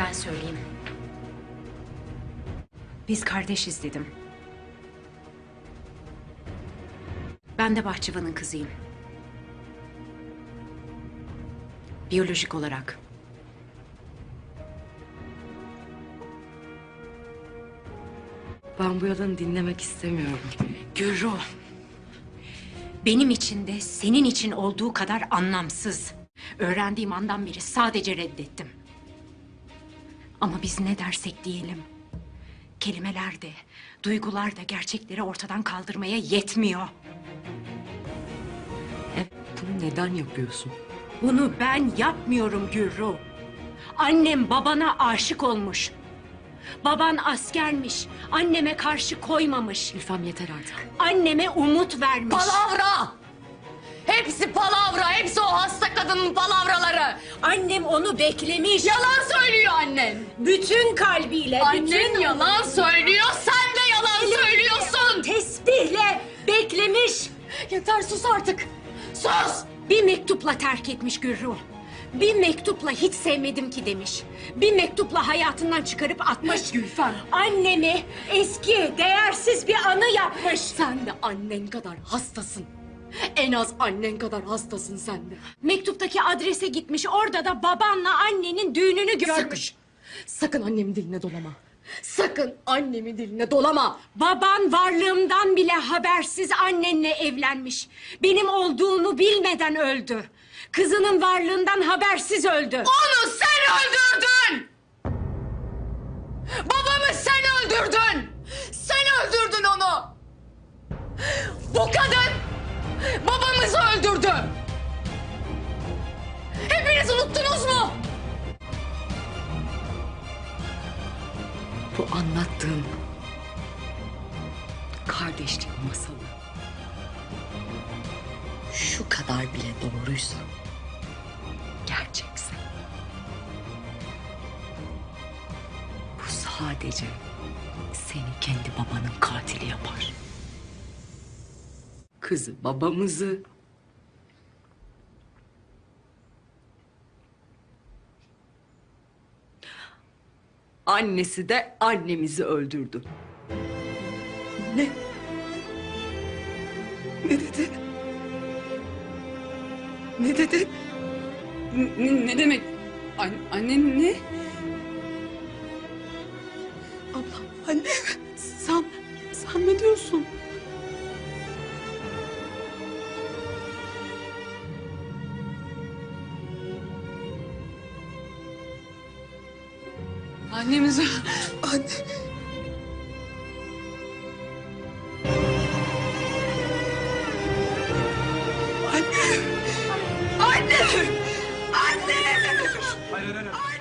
Ben söyleyeyim. Biz kardeşiz dedim. Ben de bahçıvanın kızıyım. Biyolojik olarak. Ben bu yalanı dinlemek istemiyorum. Gürru. Benim için de senin için olduğu kadar anlamsız. Öğrendiğim andan beri sadece reddettim. Ama biz ne dersek diyelim. Kelimeler de, duygular da gerçekleri ortadan kaldırmaya yetmiyor. Evet, bunu neden yapıyorsun? Bunu ben yapmıyorum Gürru. Annem babana aşık olmuş. Baban askermiş. Anneme karşı koymamış. Gülfem yeter artık. Anneme umut vermiş. Palavra! Hepsi palavra, kadının palavraları. Annem onu beklemiş. Yalan söylüyor annen. Bütün kalbiyle, Annen bütün yalan söylüyor, sen de yalan söylüyorsun. tesbihle beklemiş. Yeter sus artık. Sus! Bir mektupla terk etmiş Gürru. Bir mektupla hiç sevmedim ki demiş. Bir mektupla hayatından çıkarıp atmış. Gülfem. Annemi eski, değersiz bir anı yapmış. Sen de annen kadar hastasın. En az annen kadar hastasın sen de. Mektuptaki adrese gitmiş. Orada da babanla annenin düğününü görmüş. Sakın annemin diline dolama. Sakın annemin diline dolama. Baban varlığımdan bile habersiz annenle evlenmiş. Benim olduğunu bilmeden öldü. Kızının varlığından habersiz öldü. Onu sen öldürdün! Babamı sen öldürdün! Sen öldürdün onu! Bu kadın Hepiniz unuttunuz mu? Bu anlattığın kardeşlik masalı şu kadar bile doğruysa gerçekse bu sadece seni kendi babanın katili yapar. Kızı babamızı annesi de annemizi öldürdü. Ne? Ne dedi? Ne dedi? Ne, ne demek? An, annen ne? Ablam, anne. Sen, sen ne diyorsun? Annemizi... Anne. Anne! Anne! Anne! Hayır hayır hayır.